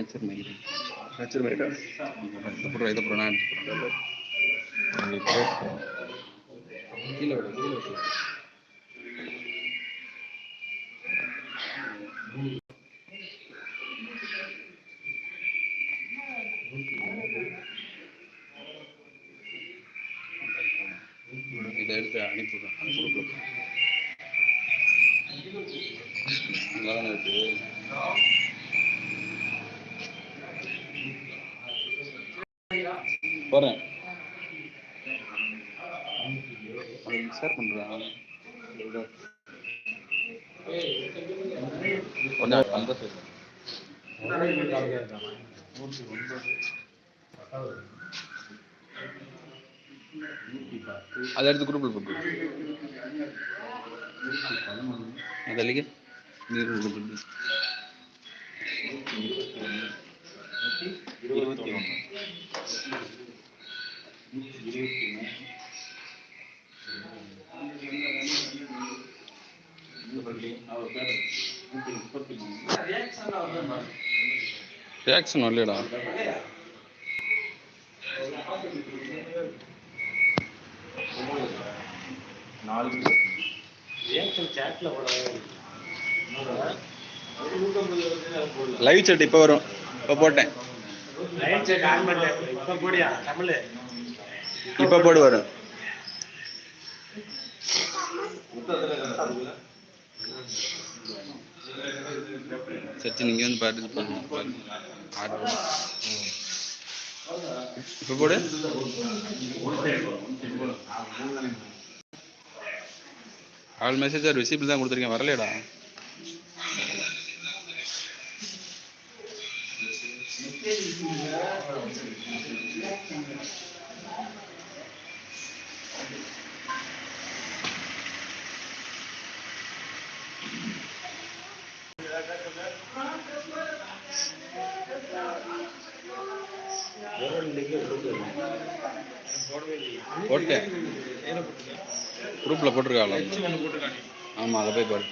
Nature மயில் nature மைட்டா அப்புறம் இதை அப்புறம் நான் கீழே கீழே விடு இதை எடுத்து அனுப்பிவிடுறேன் குரூப்பில் நல்லா இருக்கு போகிறேன் ஷேர் பண்ணுறேன் கொஞ்சம் அந்த சைடு అది అడిది గ్రూపులు పెట్టు అది అలాగే మీరు இல்லையடா நாலு லைவ் செட் இப்போ வரும். இப்போ போட்டேன். இப்போ போடு வரும். சச்சி நீங்க வந்து பாட்டு பாருங்க. ஆடு. இப்போ போடு ஆல் மெசேஜ் ரிசீபிள் தான் கொடுத்துருக்கேன் வரலையடா போட்டேன் குரூப்பில் போட்டிருக்காளா? ஆமாம் அதை போய் பாரு.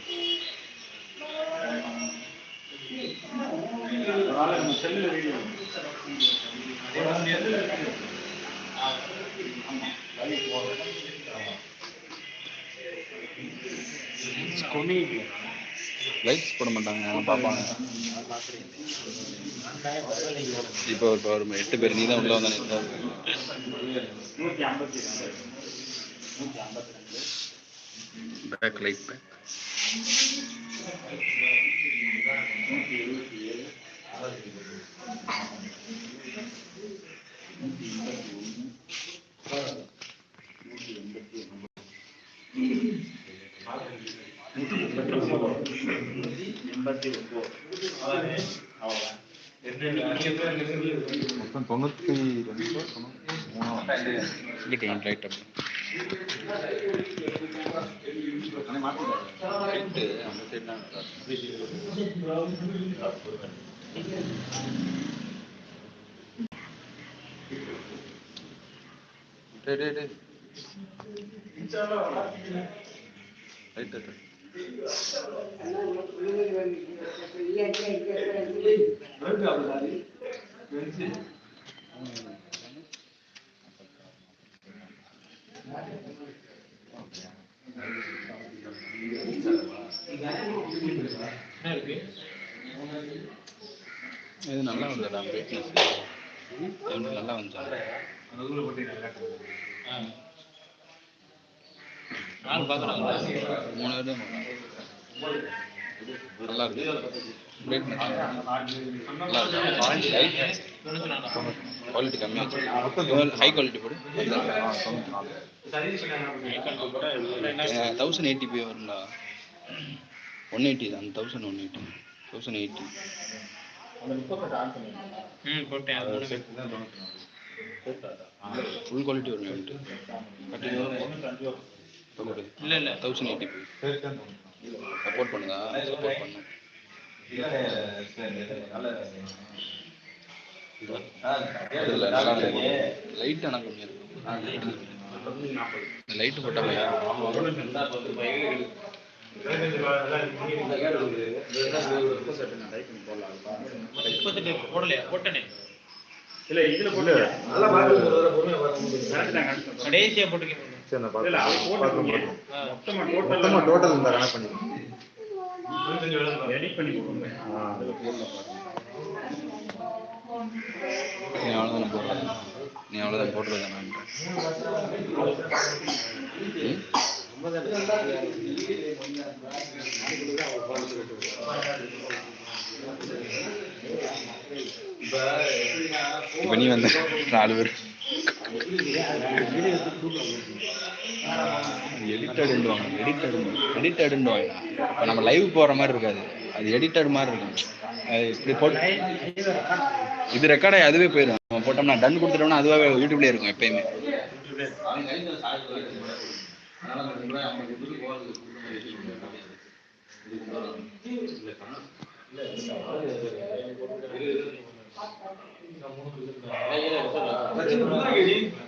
லைக்ஸ் போட மாட்டாங்க. பார்ப்பாங்க இப்போ இப்போ ஒரு எட்டு பேர் நீ தான் உள்ள வந்தானே பேக் லைக் பேக் மொத்தம் தொண்ணூற்றி ரெண்டு வந்து ரைட் ரைட்டு இது நல்லா வந்தடா பிரைட்னஸ் நல்லா வந்துச்சு அந்த ஊரில் போட்டு நல்லா நல்லா வந்துச்சா மூணு நல்லா இருக்கு. பிரைட்னஸ் நல்லா இருக்கு. லைட் குவாலிட்டி கம்மியாக ஹை குவாலிட்டி போடு. தௌசண்ட் எயிட்டி பி வரும்டா. ஒன் எயிட்டி தான். Thousand one eighty thousand eighty full quality வரும் கட்டி இல்லை இல்லை தௌசண்ட் எயிட்டி சப்போர்ட் பண்ணுதா சப்போர்ட் பண்ணும் இல்லை நல்லா லைட் ஆனால் கம்மியாக இருக்கும் லைட்டு போட்டால் போடலையா? போட்டனே. இல்ல இதுல போட்டு கடைசியா சரி நான் பார்க்குறேன் மொத்தமாக டோட்டல் இந்த கணக்கு பண்ணிக்கலாம் எடிட் பண்ணி போடுங்க. ஆ. நீ அவ்வளோதான் போடுறது நீ அவ்வளோதான் போடுறது நான் இப்போ நீ வந்து நாலு பேர். எடிட்டடுவாங்க எடிட்டடு எடிட்டடுவாங்க இப்போ நம்ம லைவ் போகிற மாதிரி இருக்காது. அது எடிட்டட் மாதிரி இருக்கும். அது இப்படி போட்டு இது ரெக்கார்ட் ஆகி அதுவே போயிடும் நம்ம போட்டோம்னா டன் கொடுத்துட்டோம்னா அதுவாகவே யூடியூப்லேயே இருக்கும் எப்பயுமே. கரெக்ட்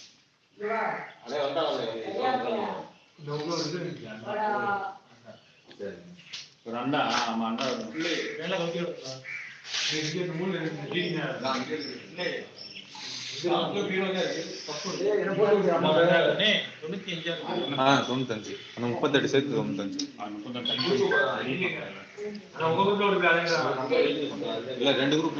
ஒரு அண்டா ஆமா வேலை அண்ணே, அஞ்சா இருக்கு. ஆ தொண்ணூத்தஞ்சு. அந்த முப்பத்தெட்டு சேர்த்து தொண்ணூத்தஞ்சு. இல்ல ரெண்டு குரூப்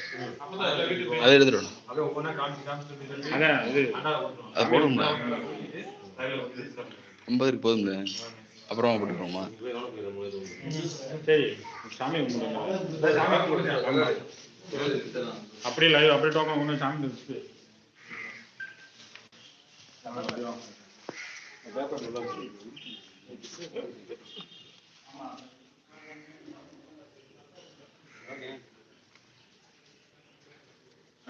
அதை எடுத்துடா அதான் இது அது போடும்ல ஐம்பதுக்கு போதும்ல அப்புறமா போட்டுக்கிறோமா? சரி சாமி. சாமி. அப்படியே லைவ் அப்படியே டோக்கன் கொண்டு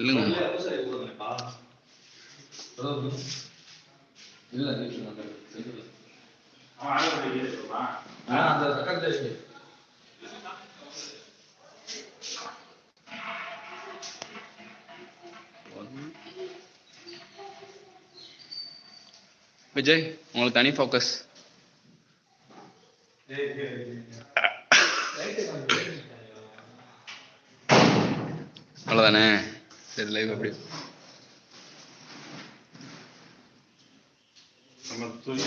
இல்லைங்க. விஜய் உங்களுக்கு தனி ஃபோக்கஸ் அவ்வளோதானே சரி லைவ் அப்படி நம்ம துணி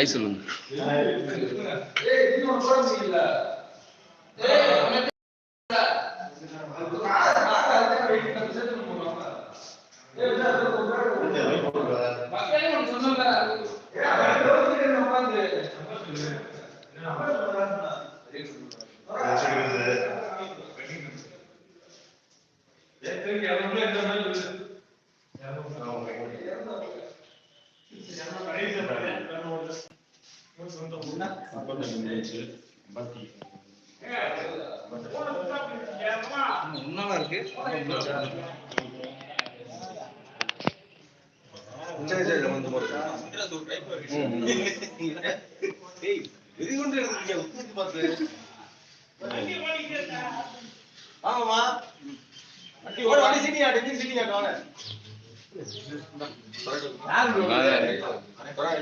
还是冷。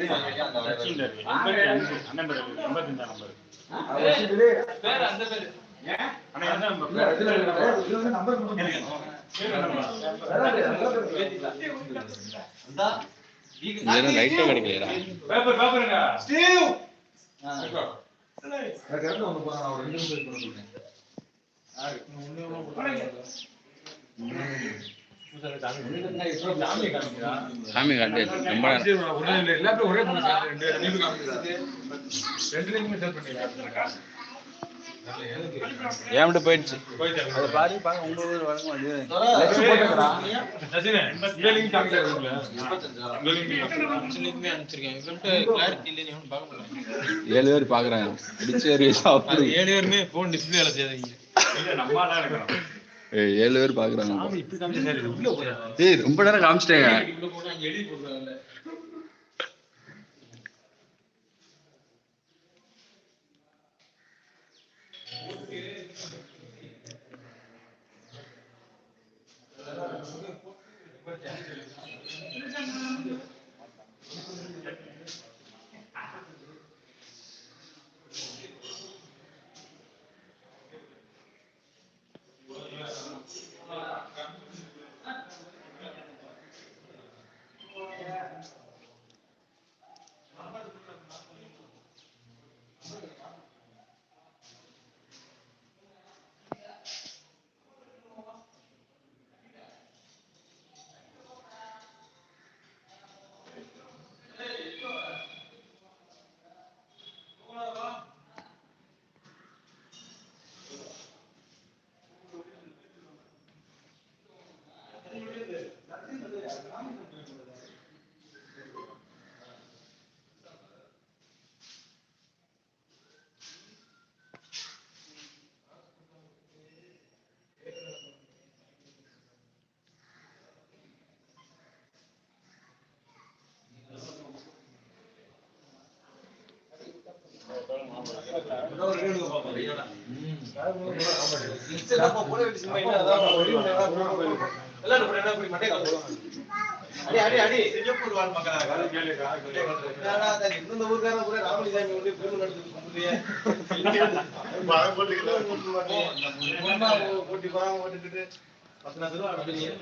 கட்சியில் இருக்கு எண்பத்தி அஞ்சு அண்ணன் பேர் இருக்கு. எண்பத்தஞ்சாம் நம்பர் பேர் அந்த பேர் அண்ணா என்ன சாமி காட்டு ரொம்ப. ஒரே ஏன்ட்டு போயிடுச்சு? அதை பாரு பாருங்க உங்க ஊர் வழக்கம் எவனும் பார்க்க முடியல. ஏழு பேர் பாக்குறாங்க. ஏழு பேருமே ஃபோன் டிஸ்பிளே வேலை செய்யாதீங்க. ஏழு பேர் பாக்குறாங்க. ஏய் ரொம்ப நேரம் காமிச்சிட்டேங்க உள்ள போனா அங்க எழுதி போடுறாங்கல்ல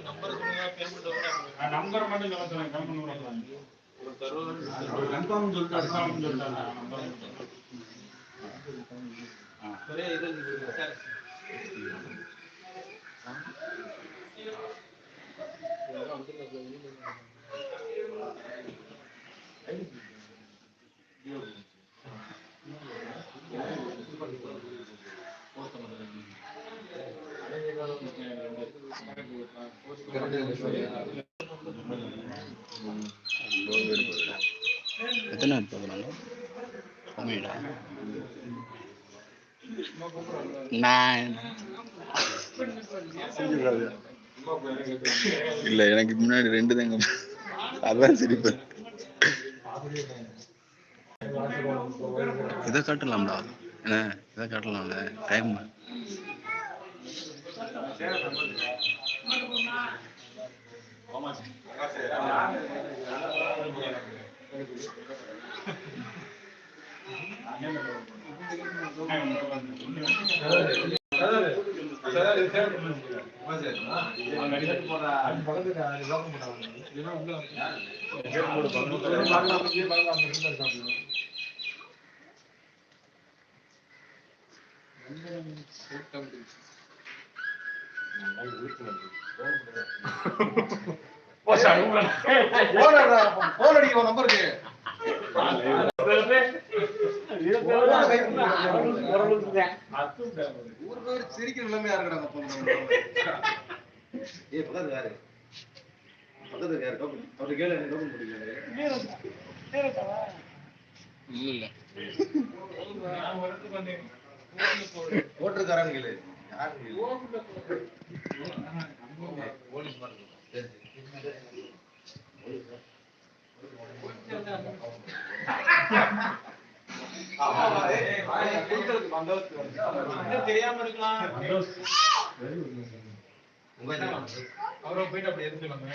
நம்பர் சொல்லுங்க பேமெண்ட் நம்பர் மட்டும் சொல்ல சொல்லுங்க கன்ஃபார்ம் பண்ணுங்க கன்ஃபார்ம் சொல்லிட்டாங்க நம்பர் ஒரே இது சார் எத்தனை நாள் போகிறாங்க கம்மிடா நான் இல்ல எனக்கு முன்னாடி ரெண்டு தாங்க அதான் சிரிப்பு. இதை காட்டலாம்டா. என்ன? இதை காட்டலாம்ல? டைம். போன் அடிக்க நம்பருக்கு ஊர் பேர் சிரிக்கிற நிலைமையா இருக்கிறாங்க அப்போ நம்ம. யாரு பக்கத்துல யாரு அவரு கேளு என்ன டோக்கன் போட்டுருக்காரு இல்ல இல்ல கேளு யாரு போலீஸ் தெரியாம இருக்கலாம் அவரை போயிட்டு அப்படி எடுத்துக்கலாமே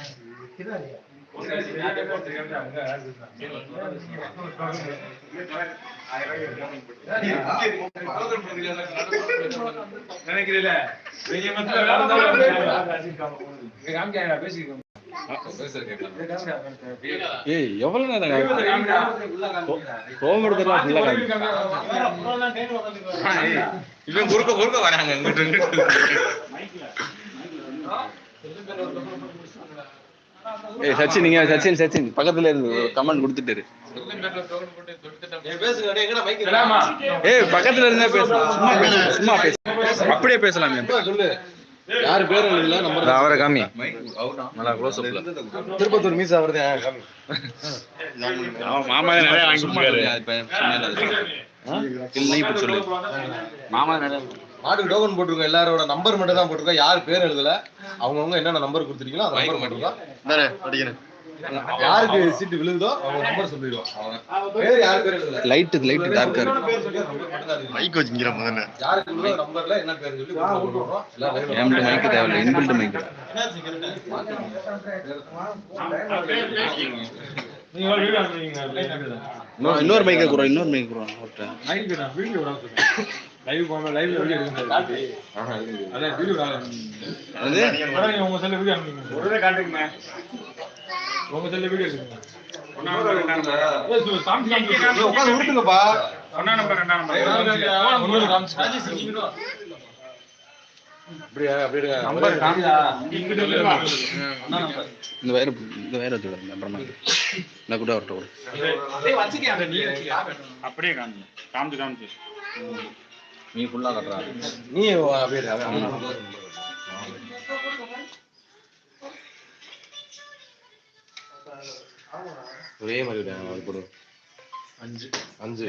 நினைக்கிறீல ஏய் எவ்வளவு நேரம் கோபுரத்தெல்லாம் ஃபுல்லா இவன் குறுக்க குறுக்க வராங்க இங்கிட்டு ஏய் சச்சின் நீங்க சச்சின் சச்சின். பக்கத்துல இருந்து கமெண்ட் கொடுத்துட்டு ஏய் பக்கத்துல இருந்தா பேசலாம் சும்மா பேசலாம் சும்மா பேசலாம் அப்படியே பேசலாமே. சொல்லு. யாரு பேர் எழுதல நம்பர் அவரை காமி. நல்லா க்ளோஸ் அப்ல திருப்பத்தூர் மீசா வருது காமி. மாமா நிறைய வாங்கி அது இப்ப. இல்ல, சொல்லு. மாமா நிறைய மாட்டுக்கு டோக்கன் போட்டிருக்கோம். எல்லாரோட நம்பர் மட்டும் தான் போட்டிருக்கோம். யார் பேர் எழுதல? அவங்கவங்க என்னென்ன நம்பர் கொடுத்துருக்கீங்களோ அந்த நம்பர் மட்டும். யாருக்கு சீட்டு விழுதோ அவங்க நம்பர் சொல்லிடுவோம் அவங்க பேர் யார் பேர் எழுதல லைட் லைட் டார்க்கா இருக்கு. மைக் வச்சுங்கிற முதல்ல. யாருக்கு நம்பர்ல என்ன பேர் சொல்லி போட்டு விடுறோம். எல்லாம் மைக் தேவையில்ல இன்பில்ட் மைக் ஒரு இன்னொரு மைக்கை குறோம் இன்னொரு மைக் குறோம் லைவ் நான் வீடியோ லைவ் போகாம லைவ்ல வீடியோ எடுக்க ஆஹா, இது. அதான் வீடியோ அது? உங்க செல்ல வீடியோ அனுப்புங்க. ஒருவே காட்டுங்க உங்க செல்ல வீடியோ நம்பர் நம்பர். அப்படியா, அப்படி எடுங்க. நம்பர் இந்த வயர இந்த வயர வச்சு விடுங்க அப்புறமா. கூட கொடு அப்படியே காமிச்சு காமிச்சு காமிச்சு. நீ ஃபுல்லா கட்டுறா. நீ அப்படியே ஒரே மாதிரி விடுங்க, அது போடு. அஞ்சு. அஞ்சு.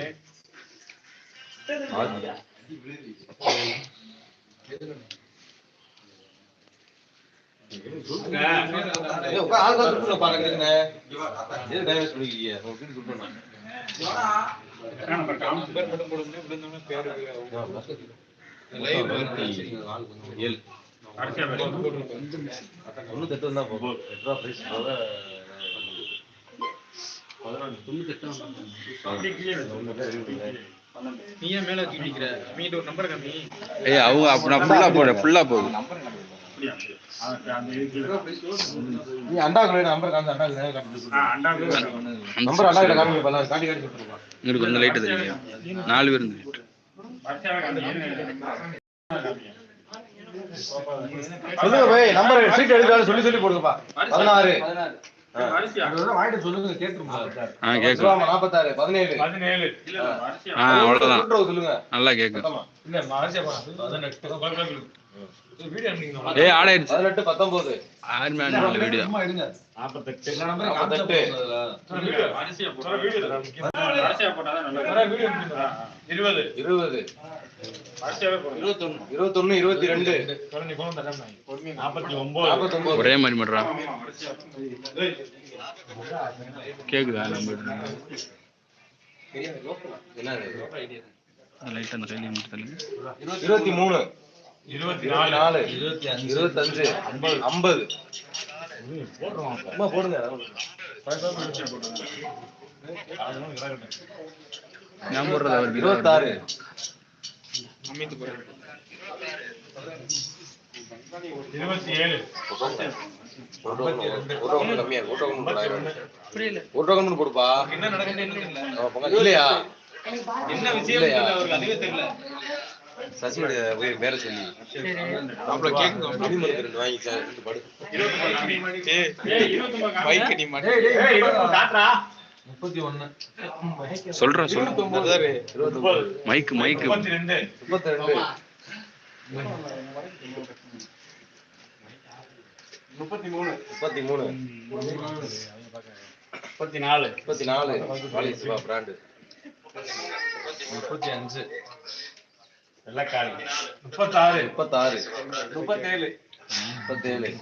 ஏழு. தொண்ணூத்தி எட்டு வந்தா போதும். எட்டு ரூபா price போக, ஏய் அவங்க அப்ப நான் ஃபுல்லா ஃபுல்லா நீ நம்பர் நம்பர் காட்டி காட்டி லைட்டு தெரியும் நாலு பேர் இருந்து வரிசையாவே காமிங்க. சொல்லுங்க போய் நம்பர் சீட் சொல்லி சொல்லி போடுங்கப்பா. பதினாறு. நல்லா. இல்ல, வரிசையா போலாம். பதினெட்டு. பத்தொன்பது ஆர்மி வீடியோ. இருபது. இருபது. இருபத்தொன்னு இருபத்தி ரெண்டு ஒரே மாதிரி பண்றான் கேக்குதா? நம்ம என்னது லைட் அந்த கையில இருபத்தி மூணு இருபத்தி இருபத்தி நாலு நாலு இருபத்தஞ்சு. ஐம்பது. சும்மா போடுங்க. நான் போடுறது இருபத்தாறு. அமித்து போறேன் இருபத்தி ஏழு ஒரு டோக்கன் கொடுப்பா என்ன இல்லையா என்ன விஷயம் அவருக்கு அதுவே தெரியல சசியோட சொல்லி அப்புறம் கேக்குங்க ரெண்டு வாங்கி சார் ரெண்டு படு இருபத்தி நீ முப்பத்தி ஒண்ணு. சொல்றேன் சொல்றேன் முப்பது மைக்கு மைக்கு முப்பத்தி ரெண்டு. முப்பத்தி மூணு. முப்பத்தி மூணு. முப்பத்தி நாலு. முப்பத்தி நாலு. சிவா பிராண்டு. முப்பத்தி அஞ்சு. முப்பத்தாறு. முப்பத்தாறு. முப்பத்தேழு. முப்பத்தேழு.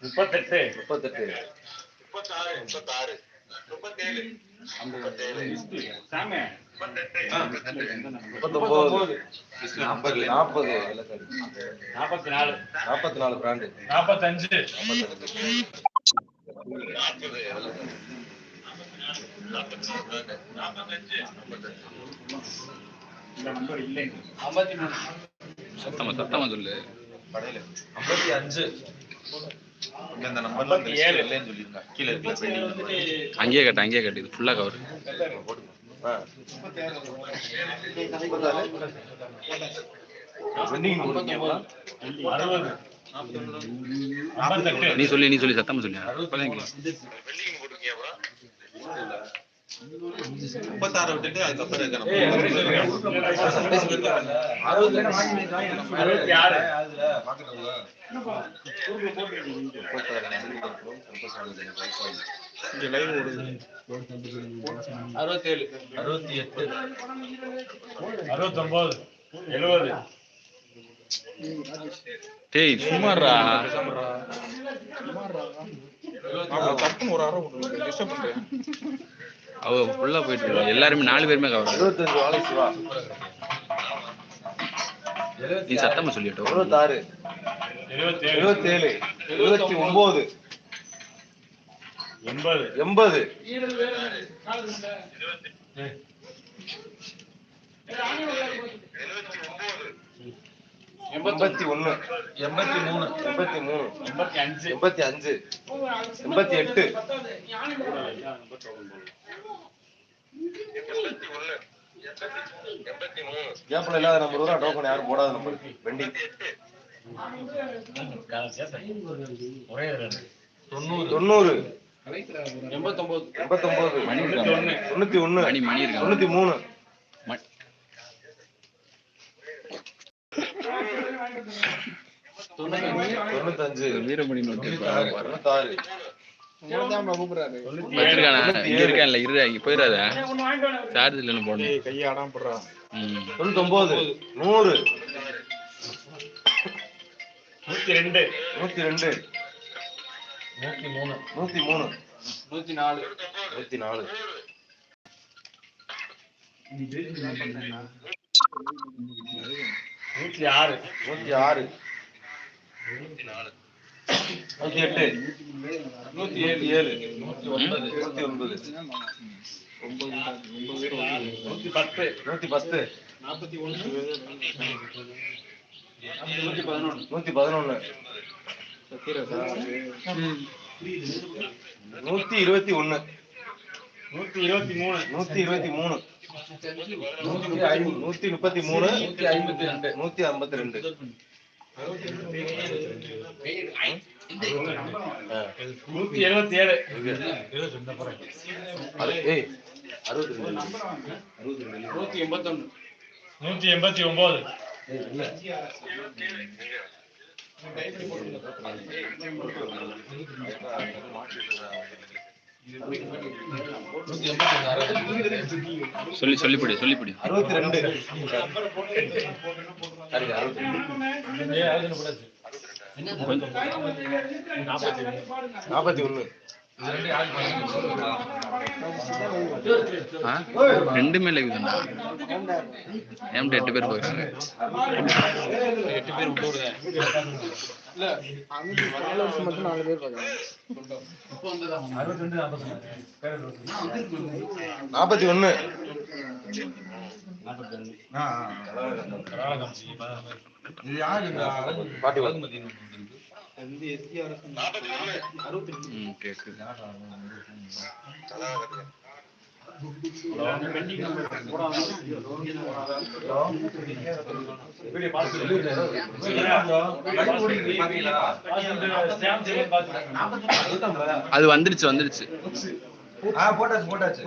முப்பத்தெட்டு. முப்பத்தெட்டு. நாற்பது நாற்பது நாற்பத்தி நாலு நாற்பத்தி நாலு பிராண்டு. நாற்பத்தஞ்சு. சத்தமா சத்தமா சொல்லு. ஐம்பத்தி அஞ்சு. இந்த நம்பர்ல ஐம்பத்தி ஏழு. இல்லைன்னு சொல்லியிருக்காங்க கீழே அங்கேயே கட்டு அங்கேயே கட்டு. இது ஃபுல்லா கவர் அறுபது. நீ சொல்லி நீ சொல்லி சத்தமா சொல்லி. அப்பதான் கேக்கும். முப்பத்தாறு விட்டுட்டு அதுக்கப்புறம் அறுபத்தி அறுபத்தி எட்டு அறுபத்தொன்பது எழுபது டேய் சும்மாறா அவ ஃபுல்லா போயிட்டு இருக்கா. எல்லாருமே நாலு பேருமே கவர் அறுபத்தஞ்சு வாழை சிவா. நீ சத்தமா சொல்லிட்டோம் எழுபத்தேழு எழுபத்தேழு எழுபத்தி ஒன்பது எண்பது. எண்பது. எண்பத்தி ஒண்ணு எண்பத்தி மூணு. எண்பத்தி மூணு. எண்பத்தி அஞ்சு. எண்பத்தி அஞ்சு. எண்பத்தி எட்டு. கேப்ல இல்லாத நம்பர் வரும் டோக்கன் யாரும் போடாத நம்பர் ஒரே தொண்ணூறு. தொண்ணூறு. எண்பத்தொன்பது எண்பத்தொன்பது மணி தொண்ணூத்தி ஒண்ணு தொண்ணூத்தி மூணு ம- தொண்ணூத்தஞ்சு. வீரமணி நோட்டு. தொண்ணூத்தாறு. இருக்கான்ல இரு இங்க போயிடாத சார்ஜ் இல்லைன்னு போடணும் ம். தொண்ணூத்தொன்பது நூறு நூத்தி ரெண்டு நூத்தி ரெண்டு நூத்தி மூணு நூத்தி மூணு நூத்தி நாலு நூத்தி நாலு நூத்தி ஆறு நூத்தி ஆறு நூத்தி எட்டு. நூத்தி ஏழு. ஏழு நூத்தி ஒன்பது. நூத்தி ஒன்பது. நூத்தி பத்து. நூத்தி பத்து. நாற்பத்தி ஒண்ணு நூத்தி பதினொன்று. நூத்தி பதினொன்னு நூத்தி இருபத்தி ஒண்ணு நூத்தி இருபத்தி மூணு. நூத்தி இருபத்தி மூணு. நூத்தி நூத்தி முப்பத்தி மூணு. நூத்தி ஐம்பத்தி ரெண்டு நூத்தி ஐம்பத்தி ரெண்டு. நூத்தி எழுபத்தி ஏழு நூத்தி எண்பத்தொன்னு. நூத்தி எண்பத்தி ஒன்பது சொல்லி சொல்லிப்படி சொல்லிப்படி அறுபத்தி ரெண்டு. நாற்பத்தி ஒண்ணு ஆ? ரெண்டுமே லைவ் தானா ஏன்ட்டு எட்டு பேர் போகிறாங்க? எட்டு பேர் மட்டும் நாலு பேர் பார்க்கறாங்க. இப்போ வந்ததா நாற்பத்தி ஒண்ணு. பாட்டி வந்து அறுபத்தி பெண்டிங் நம்பர் போடாம அது வந்துருச்சு வந்துருச்சு. ஆ போட்டாச்சு போட்டாச்சு.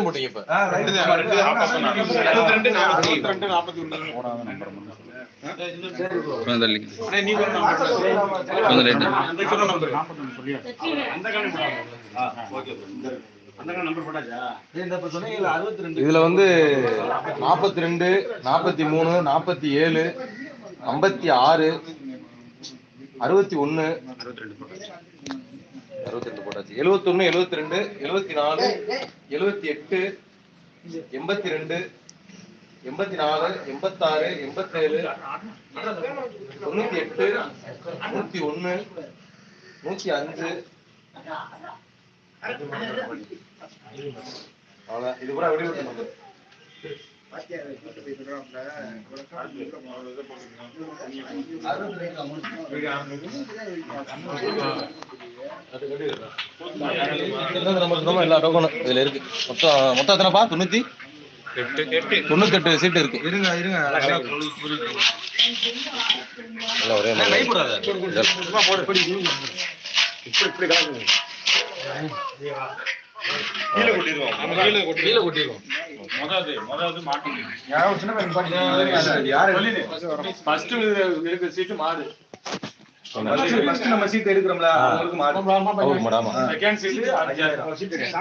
போட்டீங்க இப்ப. ரெண்டு நாற்பத்தி ஒண்ணு இதுல வந்து நாற்பத்தி ரெண்டு நாற்பத்தி மூணு. நாற்பத்தி ஏழு ஐம்பத்தி ஆறு அறுபத்தி ஒண்ணு அறுபத்தி ரெண்டு போட்டாச்சு. எழுபத்தொன்னு எழுபத்தி ரெண்டு எழுபத்தி நாலு எழுபத்தி எட்டு எண்பத்தி ரெண்டு எண்பத்தி நாலு எண்பத்தாறு எண்பத்தேழு தொண்ணூத்தி எட்டு நூத்தி ஒண்ணு நூத்தி அஞ்சு அவ்வளவுதான் இது கூட வெளியூட்டு நம்பர் எந்தெந்த எல்லா டோக்கனும் இதுல இருக்கு மொத்தம் மொத்தம் எத்தனைப்பா தொண்ணூத்தி தொண்ணூத்தி எட்டு சீட்டு இருக்கு இருங்க இருங்க ஒரே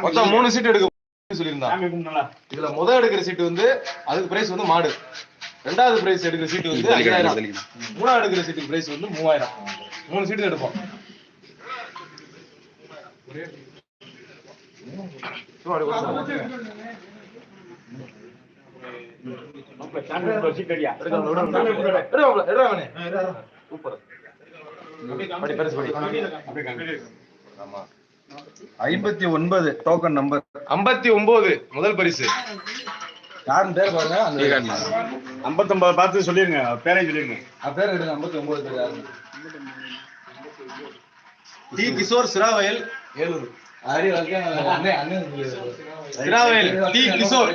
மொத்தம் மூணு சீட் எடுக்க சொல்லியிருந்தான் இதுல முத எடுக்கிற சீட் வந்து அதுக்கு பிரைஸ் வந்து மாடு. ரெண்டாவது பிரைஸ் எடுக்கிற சீட் வந்து ஐயாயிரம். மூணாவது எடுக்கிற சீட்டுக்கு பிரைஸ் வந்து மூவாயிரம். மூணு சீட்டு எடுப்போம். சூப்பர் படி பெருசு படி ஆமா ஐம்பத்தி ஒன்பது டோக்கன் நம்பர் ஐம்பத்தி ஒன்பது முதல் பரிசு. யாருன்னு பேர் பாருங்க அந்த ஐம்பத்தொன்பது பார்த்து சொல்லிருங்க பேரையும் சொல்லிருங்க. அவன் பேர் எடுங்க ஐம்பத்தி ஒன்பது பேர் யாரு T Kishore Siravayal Elur Siravayal T Kishore.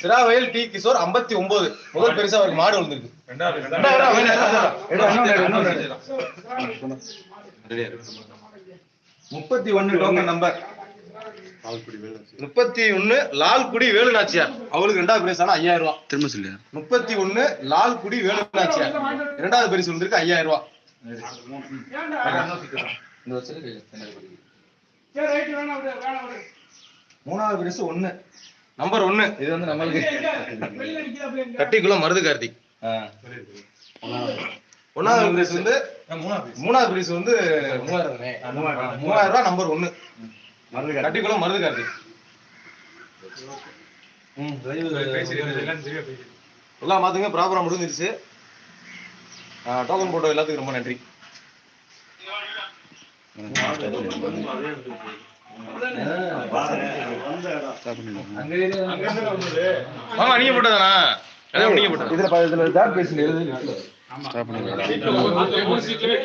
Siravayal T Kishore ஐம்பத்தி ஒன்பது. முதல் பரிசு அவருக்கு மாடு விழுந்திருக்கு முப்பத்தி ஒன்னு டோக்கன் நம்பர் முப்பத்தி ஒண்ணு லால்குடி வேலு நாச்சியார் அவளுக்கு ரெண்டாவது பரிசு ஆனா ஐயாயிரம் ரூபாய் திரும்ப சொல்லியா முப்பத்தி ஒண்ணு லால்குடி வேலு நாச்சியார் இரண்டாவது பரிசு வந்திருக்கு ஐயாயிரம் ரூபாய். மூணாவது பரிசு ஒண்ணு நம்பர் ஒண்ணு இது வந்து நம்மளுக்கு கட்டிக்குளம் மருது கார்த்திக். ஒன்னாவது பிரைஸ் வந்து மூணாவது பிரைஸ் வந்து மூவாயிரம்? மூவாயிரம். ரூபாய் நம்பர் ஒண்ணு. கட்டிக்குளம் மருது drive எல்லாம் மாத்துங்க ப்ராப்பரா முடிஞ்சிருச்சு. டோக்கன் போட்டோ எல்லாத்துக்கும் ரொம்ப நன்றி. நீங்க போட்டதானா இதுல இதுல டாட் பேசி எழுதி கீழே